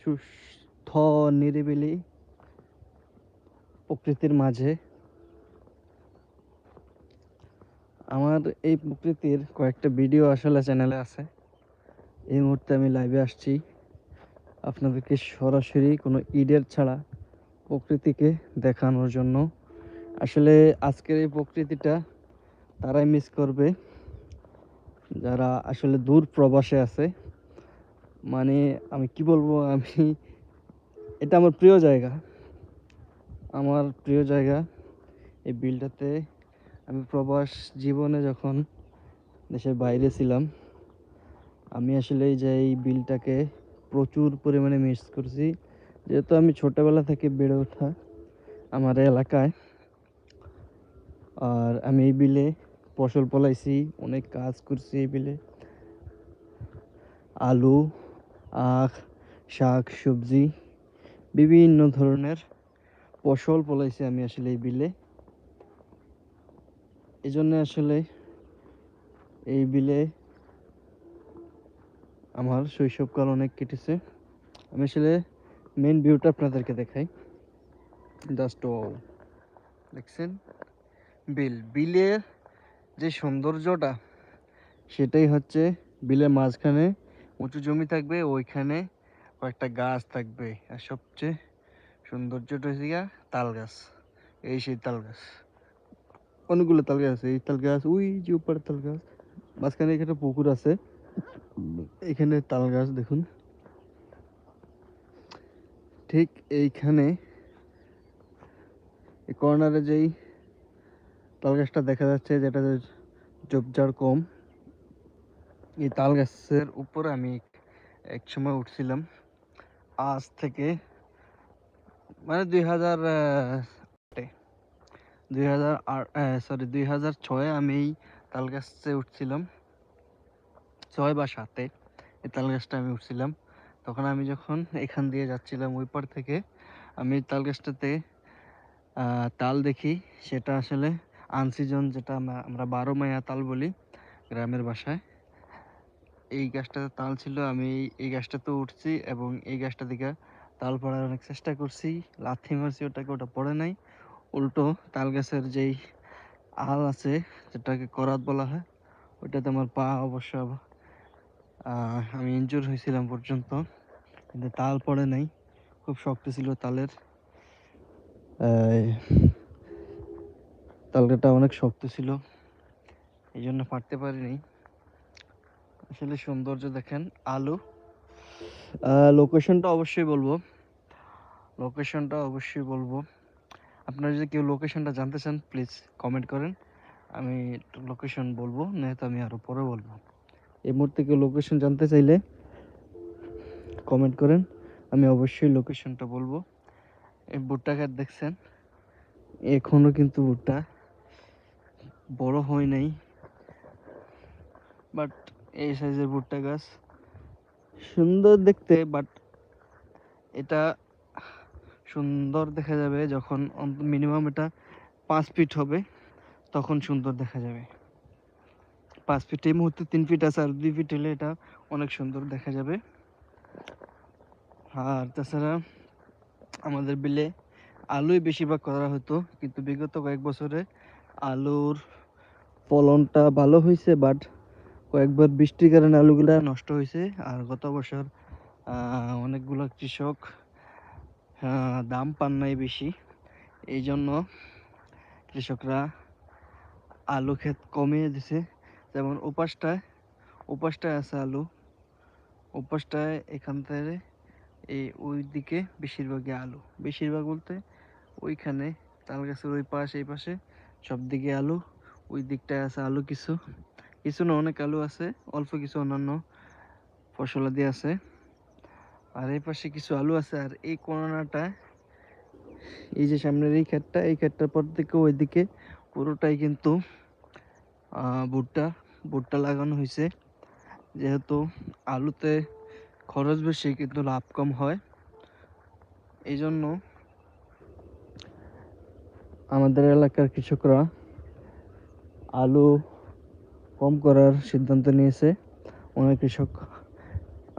সুস্থ, নিরিবিলি প্রকৃতির মাঝে। আমার এই প্রকৃতির কয়েকটা ভিডিও আসলে চ্যানেলে আছে। এই মুহূর্তে আমি লাইভে আসছি। আপনাদেরকে সরাসরি কোনো ইডের ছাড়া প্রকৃতিকে দেখানোর জন্য। আসলে আজকের এই প্রকৃতিটা তারাই মিস করবে। যারা আসলে দূর প্রবাসে আছে মানে আমি কি বলব, আমি এটা আমার প্রিয় জায়গা। আমার প্রিয় জায়গা এই বিলটাতে। আমি প্রবাস জীবনে যখন দেশের বাইরে ছিলাম, আমি আসলে এই যে এই বিলটাকে প্রচুর পরিমাণে মিস করছি। যেহেতু আমি ছোটবেলা থেকে বেড়ে ওঠা আমার এলাকায়, আর আমি এই বিলে ফসল ফলাইছি, অনেক কাজ করছি এই বিলে। আলু আখ, শাক, সবজি, বিভিন্ন ধরনের ফসল ফলাইছি আমি আসলে এই বিলে। এই জন্য আসলে এই বিলে আমার শৈশবকাল অনেক কেটেছে। আমি আসলে মেন ভিউটা আপনাদেরকে দেখাই। জাস্ট দেখছেন? বিল, বিলের যে সৌন্দর্যটা, সেটাই হচ্ছে বিলের মাঝখানে উঁচু জমি থাকবে, ওইখানে কয়েকটা গাছ থাকবে। আর সবচেয়ে সৌন্দর্যটা হচ্ছে গিয়া তাল গাছ। এই সেই তাল গাছ। অনেকগুলো তাল গাছ আছে। এই তাল গাছ, ওই যে উপরে তাল গাছ, মাঝখানে এখানে পুকুর আছে। এখানে তাল গাছ, দেখুন। ঠিক এইখানে এই কর্নারে যেই তাল গাছটা দেখা যাচ্ছে যেটা ঝোপঝাড় কম। এই তাল গাছের উপর আমি এক সময় উঠছিলাম। আজ থেকে মানে দুই হাজার দুই হাজার আট সরি দুই হাজার ছয়ে আমি এই তাল গাছে উঠছিলাম। ছয় বা সাতে এই তাল গাছটা আমি উঠছিলাম। তখন আমি যখন এখান দিয়ে যাচ্ছিলাম ওই পার থেকে, আমি তাল গাছটাতে তাল দেখি। সেটা আসলে আনসিজন যেটা আমরা- আমরা বারো মায়া তাল বলি গ্রামের ভাষায় এই গাছটাতে তাল ছিল, আমি এই- গাছটাতে উঠছি এবং এই গাছটা দিকে তাল পড়ার অনেক চেষ্টা করছি। লাথি মারছি, ওটাকে ওটা পড়ে নাই। উল্টো তাল গাছের যেই আল আছে, যেটাকে করাত বলা হয় ওইটাতে আমার পা অবশ্য আমি ইনজুর হয়েছিলাম পর্যন্ত, কিন্তু তাল পড়ে নাই। খুব শক্ত ছিল তালের। তালটা অনেক শক্ত ছিল এই জন্য পারতে পারিনি। আসলে সৌন্দর্য দেখেন আলু। লোকেশনটা অবশ্যই বলব। লোকেশনটা অবশ্যই বলব। আপনারা যদি কেউ লোকেশনটা জানতে চান প্লিজ কমেন্ট করেন। আমি লোকেশন বলব নয়তো আমি আরও পরে বলব। এই মুহূর্তে কেউ লোকেশন জানতে চাইলে কমেন্ট করেন। আমি অবশ্যই লোকেশনটা বলব। এই ভুট্টা গাছ দেখছেন? এখনও কিন্তু ভুট্টা বড় হয় নাই। বাট এই সাইজের ভুট্টা গাছ। সুন্দর দেখতে বাট এটা সুন্দর দেখা যাবে যখন মিনিমাম এটা পাঁচ ফিট হবে, তখন সুন্দর দেখা যাবে। পাঁচ ফিট এই মুহূর্তে তিন ফিট আছে, আর দুই ফিট হলে এটা অনেক সুন্দর দেখা যাবে। আর তাছাড়া আমাদের বিলে আলুই বেশিরভাগ করা হতো, কিন্তু বিগত কয়েক বছরে আলুর ফলনটা ভালো হয়েছে বাট কয়েকবার বৃষ্টির কারণে আলুগুলা নষ্ট হয়েছে, আর গত বছর অনেকগুলো কৃষক দাম পান নাই বেশি। এই জন্য কৃষকরা আলু ক্ষেত কমিয়ে দিছে। যেমন ওপাশটায় ওপাশটায় আছে আলু। ওপাশটায় এখান থেকে এই ওই দিকে বেশিরভাগই আলু। বেশিরভাগ বলতে ওইখানে তাল গাছের ওই পাশ, এই পাশে সব দিকে আলু। ওই দিকটায় আছে আলু কিছু। কিছু না, অনেক আলু আছে, অল্প কিছু অন্যান্য ফসলাদি আছে। আর এই পাশে কিছু আলু আছে, আর এই কোনাটা, এই যে সামনের এই ক্ষেতটা, এই ক্ষেতটার পর থেকে ওইদিকে পুরোটাই কিন্তু ভুট্টা ভুট্টা লাগানো হয়েছে যেহেতু আলুতে খরচ বেশি, কিন্তু লাভ কম হয়। এই জন্য আমাদের এলাকার কৃষকরা আলু কম করার সিদ্ধান্ত নিয়েছে। অনেক কৃষক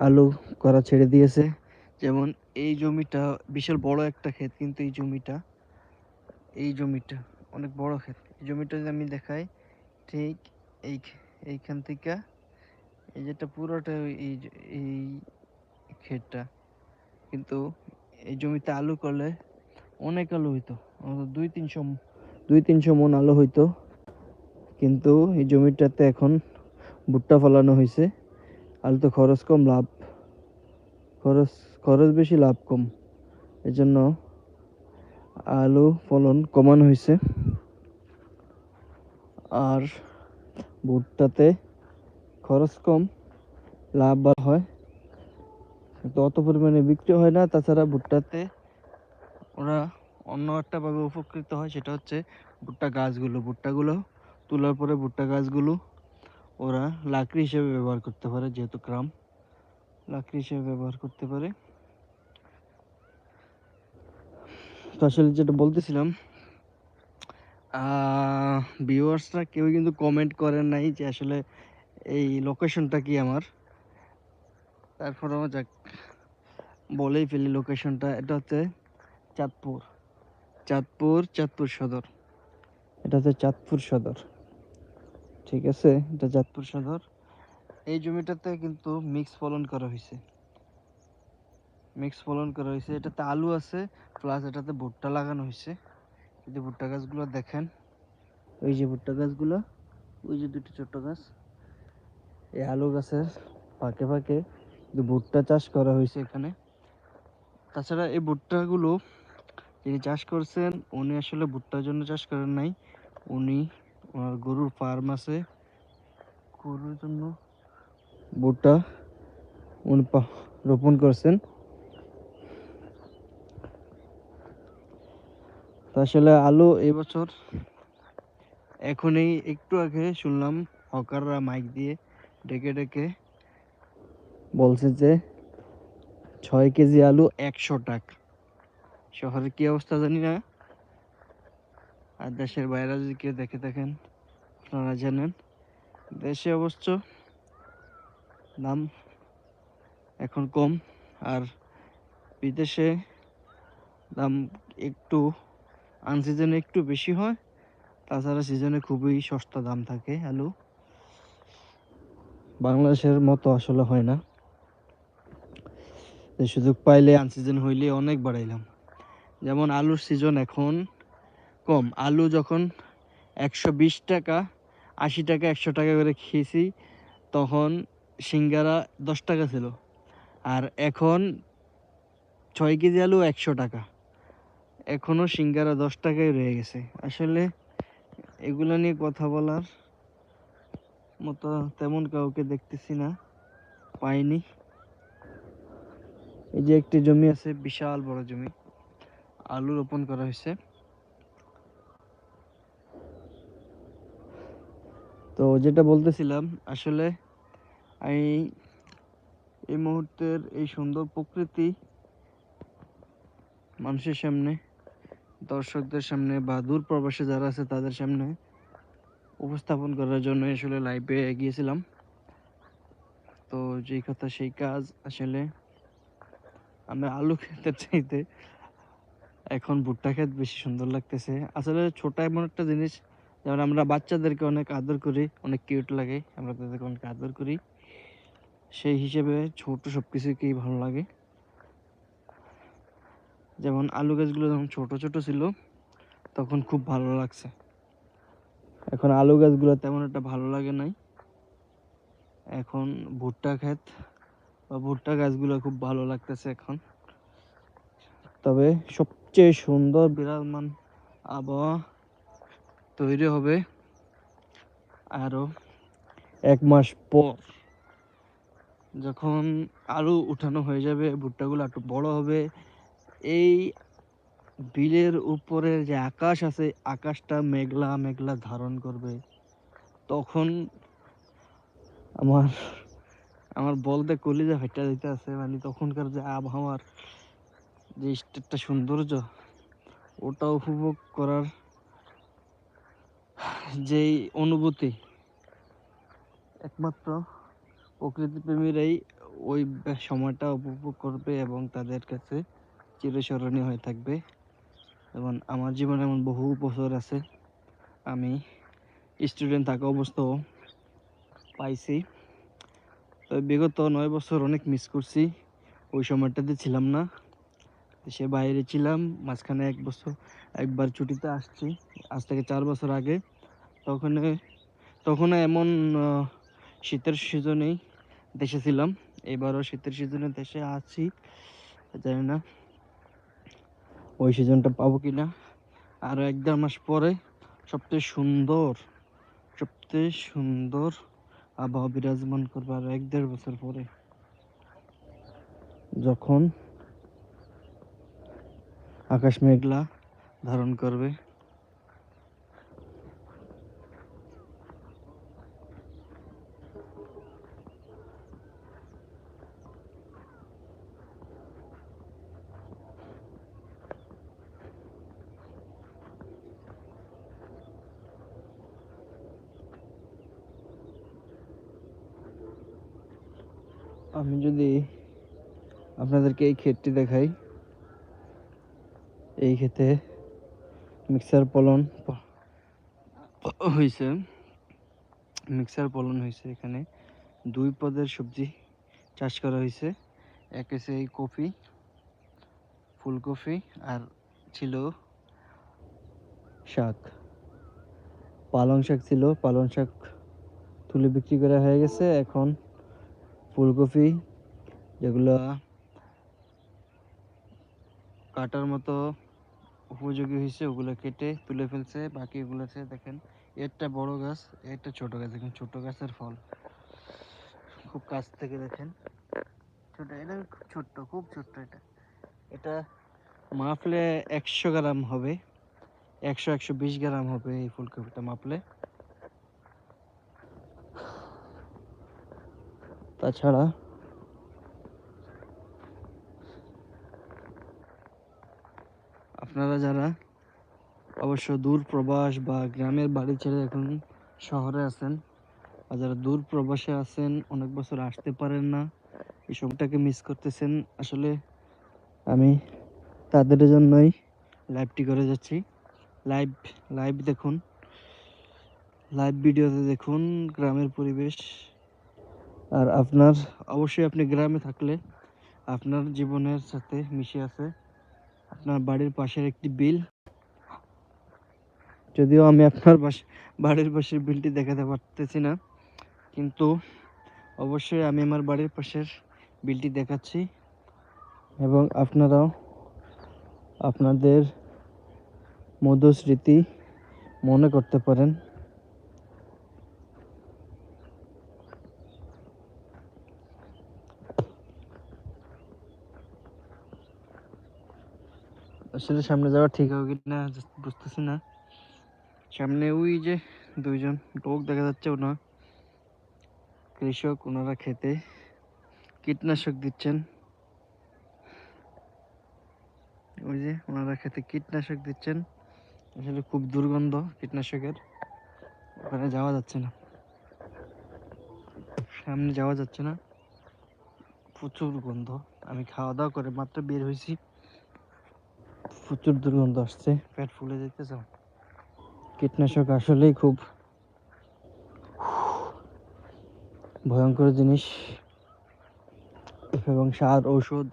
আলু করা ছেড়ে দিয়েছে। যেমন এই জমিটা বিশাল বড় একটা ক্ষেত, কিন্তু এই জমিটা এই জমিটা অনেক বড় ক্ষেত। এই জমিটা যদি আমি দেখাই, ঠিক এই এইখান থেকে, এই যেটা পুরোটা এই এই ক্ষেতটা, কিন্তু এই জমিতে আলু করলে অনেক আলু হইতো। দুই তিনশো দুই তিনশো মন আলু হইতো। কিন্তু এই জমিটাতে এখন ভুট্টা ফলানো হয়েছে। আলুতে খরচ কম, লাভ। খরচ খরচ বেশি, লাভ কম। এই জন্য আলু ফলন কমানো হয়েছে। আর ভুট্টাতে খরচ কম, লাভ হয়। কিন্তু অত পরিমাণে বিক্রি হয় না। তাছাড়া ভুট্টাতে ওরা অন্য একটা ভাবে উপকৃত হয়, সেটা হচ্ছে ভুট্টা গাছগুলো। ভুট্টাগুলো তোলার পরে ভুট্টা গাছগুলো ওরা লাকড়ি হিসেবে ব্যবহার করতে পারে, যেহেতু গ্রাম লাকড়ি হিসেবে ব্যবহার করতে পারে। তো আসলে যেটা বলতেছিলাম ভিউয়ার্সরা কেউ কিন্তু কমেন্ট করেন নাই যে আসলে এই লোকেশনটা কি আমার। তারপরেও যাক, বলেই ফেলি লোকেশনটা এটা হচ্ছে চাঁদপুর। চাঁদপুর চাঁদপুর সদর। এটা হচ্ছে চাঁদপুর সদর। ঠিক আছে, এটা চাঁদপুর সদর এই জমিটাতে কিন্তু মিক্স ফলন করা হয়েছে। মিক্স ফলন করা হয়েছে। এটাতে আলু আছে প্লাস এটাতে ভুট্টা লাগানো হয়েছে। যদি ভুট্টা গাছগুলো দেখেন ওই যে ভুট্টা গাছগুলো, ওই যে দুটো ছোট্ট গাছ। এই আলু গাছের ফাঁকে ফাঁকে ভুট্টা চাষ করা হয়েছে এখানে। তাছাড়া এই ভুট্টাগুলো যিনি চাষ করছেন, উনি আসলে ভুট্টার জন্য চাষ করেন নাই। উনি ওনার গরুর ফার্ম আছে। গরুর জন্য ভুট্টা উনি রোপণ করছেন। আসলে আলু এবছর এখনই একটু আগে শুনলাম হকাররা মাইক দিয়ে ডেকে ডেকে বলছে যে ছয় কেজি আলু একশো টাকা। শহরের কি অবস্থা জানি না। আর দেশের বাইরে যদি কেউ দেখে থাকেন, আপনারা জানেন, দেশে অবশ্য দাম এখন কম আর বিদেশে দাম একটু আনসিজনে একটু বেশি হয়, তাছাড়া সিজনে খুবই সস্তা দাম থাকে, আলু। বাংলাদেশের মতো আসলে হয় না। সুযোগ পাইলে আনসিজন হইলে অনেক বাড়াইলাম। যেমন আলুর সিজন এখন কম। আলু যখন একশো বিশ টাকা, আশি টাকা, একশো টাকা করে খেয়েছি, তখন সিঙ্গারা দশ টাকা ছিল। আর এখন ছয় কেজি আলু একশো টাকা। এখনও সিঙ্গারা দশ টাকায় রয়ে গেছে। আসলে এগুলো নিয়ে কথা বলার মতো তেমন কাউকে দেখতেছি না, পাইনি। এই যে একটি জমি আছে, বিশাল বড় জমি। আলু রোপণ করা হয়েছে। তো যেটা বলতেছিলাম, আসলে আমি এই মুহূর্তের এই সুন্দর প্রকৃতি মানুষের সামনে, দর্শকদের সামনে বা দূর প্রবাসে যারা আছে তাদের সামনে উপস্থাপন করার জন্য আসলে লাইভে গিয়েছিলাম তো যেই কথা সেই কাজ আসলে আমি আলু খেতে চাইতে এখন ভুট্টা খেত বেশি সুন্দর লাগতেছে। আসলে ছোট এমন একটা জিনিস যেমন আমরা বাচ্চাদেরকে অনেক আদর করি, অনেক কিউট লাগে, আমরা তাদেরকে অনেক আদর করি। সেই হিসেবে ছোট সব কিছুকেই ভালো লাগে। যেমন আলু গাছগুলো যখন ছোট ছোট ছিল, তখন খুব ভালো লাগছে। এখন আলু গাছগুলো তেমন একটা ভালো লাগে নাই। এখন ভুট্টা ক্ষেত বা ভুট্টা গাছগুলো খুব ভালো লাগতেছে এখন। তবে সবচেয়ে সুন্দর বিরাজমান আবহাওয়া তৈরি হবে আরও এক মাস পর। যখন আলু উঠানো হয়ে যাবে ভুট্টাগুলো একটু বড় হবে এই বিলের উপরে যে আকাশ আছে আকাশটা মেঘলা মেঘলা ধারণ করবে। তখন আমার আমার বলতে কলিজা ফেটা দিতে আছে মানে তখনকার যে আবহাওয়ার যে একটা সৌন্দর্য ওটা উপভোগ করার যেই অনুভূতি একমাত্র প্রকৃতিপ্রেমীরাই ওই সময়টা উপভোগ করবে এবং তাদের কাছে চিরস্মরণীয় হয়ে থাকবে। এবং আমার জীবনে এমন বহু বছর আছে। আমি স্টুডেন্ট থাকা অবস্থাও পাইছি। তো বিগত নয় বছর অনেক মিস করছি। ওই সময়টাতে ছিলাম না। সে বাইরে ছিলাম। মাঝখানে এক বছর একবার ছুটিতে আসছি। আজ থেকে চার বছর আগে তখন তখন এমন শীতের সিজনেই দেশে ছিলাম। এবারও শীতের সিজনে দেশে আছি, জানি না ওই সিজনটা পাবো কি না আরও এক দেড় মাস পরে সবচেয়ে সুন্দর সবচেয়ে সুন্দর আবহাওয়া বিরাজমান করবে আরও এক দেড় বছর পরে। যখন আকাশ মেঘলা ধারণ করবে আমি যদি আপনাদেরকে এই ক্ষেতটি দেখাই। এই ক্ষেতে মিক্সার ফলন প- হয়েছে মিক্সার ফলন হয়েছে এখানে। দুই পদের সবজি চাষ করা হয়েছে এক এসে এই কফি ফুলকপি আর ছিল শাক। পালং শাক ছিল। পালং শাক তুলে বিক্রি করা হয়ে গেছে। এখন ফুলকপি, যেগুলো কাটার মতো উপযোগী হয়েছে, ওগুলো কেটে তুলে ফেলছে বাকি এগুলো আছে, দেখেন। একটা বড় গাছ একটা ছোট গাছ, দেখেন, ছোট গাছের ফল। খুব কাছ থেকে দেখেন। ছোট, এটা খুব ছোট্ট খুব ছোট্ট এটা। এটা মাপলে একশো গ্রাম হবে। একশো একশো বিশ গ্রাম হবে এই ফুলকপিটা মাপলে। তাছাড়া আপনারা যারা অবশ্য দূর প্রবাস বা গ্রামের বাড়ি ছেড়ে এখন শহরে আছেন আর যারা দূর প্রবাসে আছেন, অনেক বছর আসতে পারেন না, এই সময়টাকে মিস করতেছেন, আসলে আমি তাদের জন্যই লাইভটি করে যাচ্ছি। লাইভ লাইভ দেখুন লাইভ ভিডিওতে দেখুন গ্রামের পরিবেশ। আর আপনার, অবশ্যই আপনি গ্রামে থাকলে আপনার জীবনের সাথে মিশে আছে। আপনার বাড়ির পাশের একটি বিল। যদিও আমি আপনার বাড়ির পাশের বিলটি দেখাতে পারতেছি না, কিন্তু অবশ্যই আমি আমার বাড়ির পাশের বিলটি দেখাচ্ছি এবং আপনারাও আপনাদের মধুস্মৃতি মনে করতে পারেন। আসলে সামনে যাওয়া ঠিক হবে কি না বুঝতেছি না। সামনে ওই যে দুইজন লোক দেখা যাচ্ছে ওনা কৃষক, ওনারা খেতে কীটনাশক দিচ্ছেন। ওই যে ওনারা খেতে কীটনাশক দিচ্ছেন। আসলে খুব দুর্গন্ধ কীটনাশকের। ওখানে যাওয়া যাচ্ছে না। সামনে যাওয়া যাচ্ছে না। প্রচুর গন্ধ। আমি খাওয়া দাওয়া করে মাত্র বের হয়েছি। প্রচুর দুর্গন্ধ আসছে। পেট ফুলে যেতেছে কীটনাশক আসলেই খুব ভয়ঙ্কর জিনিস। এবং সার, ঔষধ,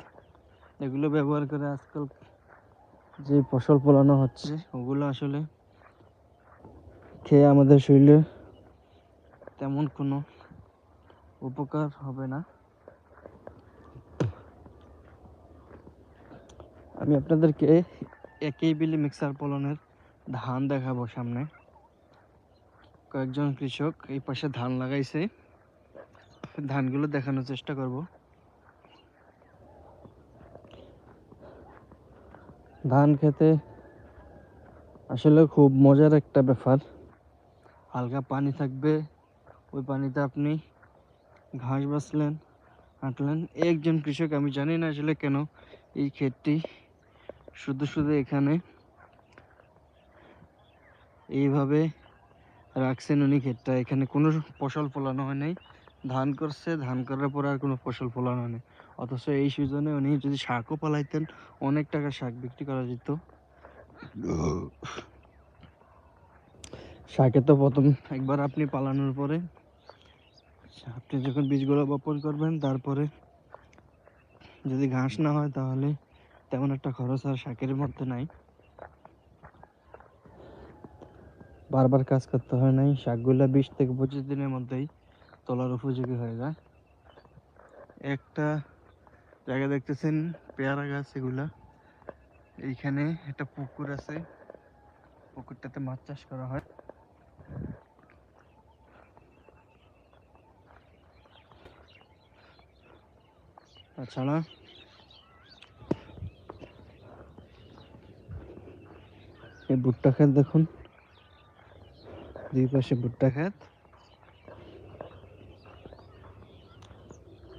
এগুলো ব্যবহার করে আজকাল যে ফসল ফলানো হচ্ছে, ওগুলো আসলে খেয়ে আমাদের শরীরে তেমন কোনো উপকার হবে না। আমি আপনাদেরকে একই বিলি মিক্সার ফলনের ধান দেখাবো সামনে। কয়েকজন কৃষক এই পাশে ধান লাগাইছে। ধানগুলো দেখানোর চেষ্টা করব। ধান খেতে আসলে খুব মজার একটা ব্যাপার। হালকা পানি থাকবে, ওই পানিতে আপনি ঘাস বাছলেন হাঁটলেন। একজন কৃষক, আমি জানি না আসলে কেন এই ক্ষেতটি শুধু শুধু এখানে। এইভাবে রাখছেন উনি ক্ষেতটা। এখানে কোনো ফসল ফলানো হয় নাই। ধান করছে, ধান করার পরে আর কোনো ফসল ফলানো নেই। অথচ এই সিজনে উনি যদি শাকও পালাইতেন, অনেক টাকা শাক বিক্রি করা যেত। শাকে তো প্রথম একবার আপনি পালানোর পরে আপনি যখন বীজগুলো বপন করবেন, তারপরে যদি ঘাস না হয় তাহলে তেমন একটা খরচ আর শাকের মধ্যে নাই। বারবার কাজ করতে হয় নাই, শাকগুলা বিশ থেকে পঁচিশ দিনের মধ্যেই তোলার উপযোগী হয়ে যায়। একটা জায়গা দেখতেছেন, পেয়ারা গাছ এগুলা। এইখানে একটা পুকুর আছে। পুকুরটাতে মাছ চাষ করা হয়। তাছাড়া এই ভুট্টা ক্ষেত দেখুন। দুই পাশে ভুট্টা ক্ষেত।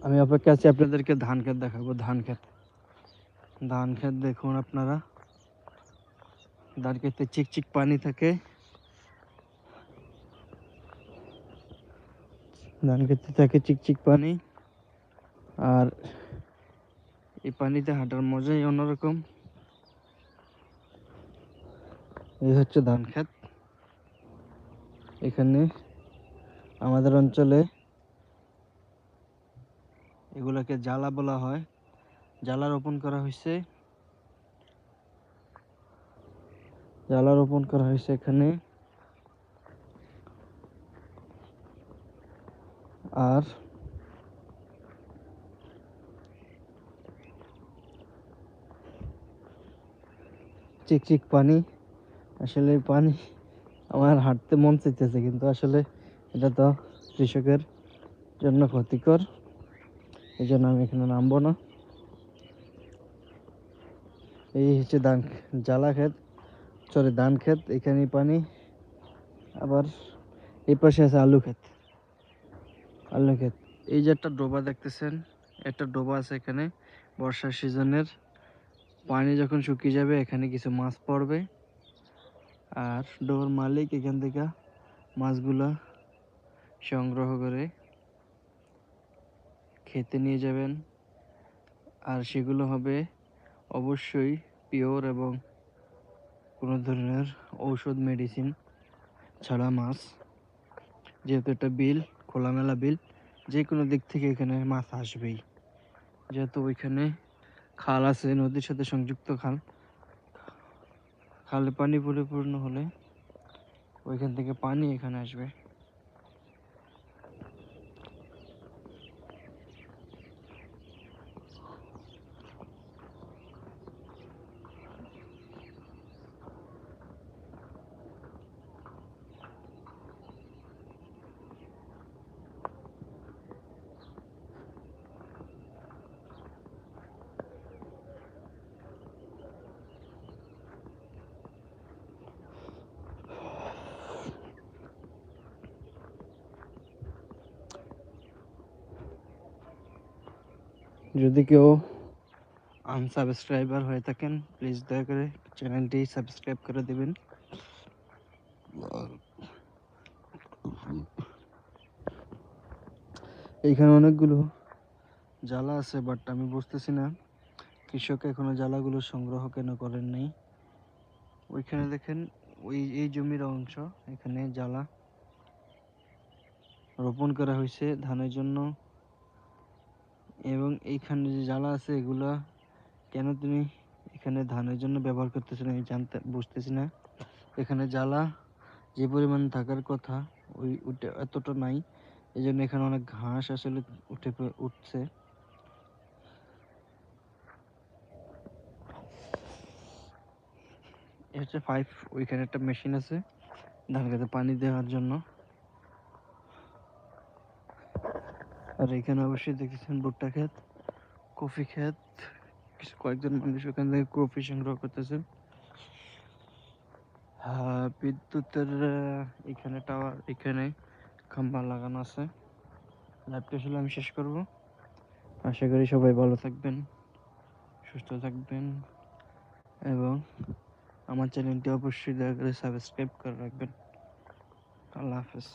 আমি অপেক্ষা আছি আপনাদেরকে ধান ক্ষেত দেখাবো, ধান ক্ষেত। ধান ক্ষেত দেখুন আপনারা। ধান ক্ষেতে চিকচিক পানি থাকে। ধান ক্ষেতে থাকে চিকচিক পানি। আর এই পানিতে হাঁটার মজাই অন্যরকম। এই হচ্ছে ধান ক্ষেত। এখানে আমাদের অঞ্চলে এগুলোকে জ্বালা বলা হয়। জ্বালা রোপণ করা হয়েছে। জ্বালা রোপণ করা হয়েছে এখানে। আর চিকচিক পানি আসলে পানি আমার হাঁটতে মন চাইতেছে, কিন্তু আসলে এটা তো কৃষকের জন্য ক্ষতিকর। এই জন্য আমি এখানে নামবো না। এই হচ্ছে ধান, জ্বালা ক্ষেত, সরি, ধান ক্ষেত এখানে পানি। আবার এই পাশে আছে আলু ক্ষেত আলু ক্ষেত। এই যে একটা ডোবা দেখতেছেন, একটা ডোবা আছে এখানে। বর্ষার সিজনের, পানি যখন শুকিয়ে যাবে, এখানে কিছু মাছ পড়বে। আর ডোর মালিক এখান থেকে মাছগুলা সংগ্রহ করে খেতে নিয়ে যাবেন। আর সেগুলো হবে অবশ্যই পিওর এবং কোনো ধরনের ঔষধ, মেডিসিন ছাড়া মাছ। যেহেতু এটা বিল, খোলামেলা বিল যে কোনো দিক থেকে এখানে মাছ আসবেই। যেহেতু ওইখানে খাল আছে, নদীর সাথে সংযুক্ত খাল। খালে পানি পরিপূর্ণ হলে ওইখান থেকে পানি এখানে আসবে। যদি কেউ আনসাবস্ক্রাইবার হয়ে থাকেন প্লিজ দয়া করে চ্যানেলটি সাবস্ক্রাইব করে দেবেন। এইখানে অনেকগুলো জ্বালা আছে বাট আমি বুঝতেছি না। কৃষক এখনও জ্বালাগুলো সংগ্রহ কেন করেন নাই? ওইখানে দেখেন, ওই, এই জমির অংশ, এখানে জ্বালা রোপণ করা হয়েছে ধানের জন্য। এবং এইখানে যে জ্বালা আছে এগুলা, কেন তুমি এখানে ধানের জন্য ব্যবহার করতেছো না? আমি জানতে, বুঝতেছি না। এখানে জ্বালা যে পরিমাণ থাকার কথা, ওই উঠে এতটা নাই। এই জন্য এখানে অনেক ঘাস আসলে উঠে উঠছে। হচ্ছে পাইপ, ওইখানে একটা মেশিন আছে ধান খেতে পানি দেওয়ার জন্য। আর এখানে অবশ্যই দেখেছেন ভুট্টা ক্ষেত, কফি ক্ষেত, কিছু কয়েকজন মানুষ ওখান থেকে কফি সংগ্রহ করতেছেন। বিদ্যুতের এখানে টাওয়ার এখানে খাম্বা লাগানো আছে। লাইভটা আসলে আমি শেষ করব। আশা করি সবাই ভালো থাকবেন, সুস্থ থাকবেন এবং আমার চ্যানেলটি অবশ্যই দয়া করে সাবস্ক্রাইব করে রাখবেন। আল্লাহ হাফেজ।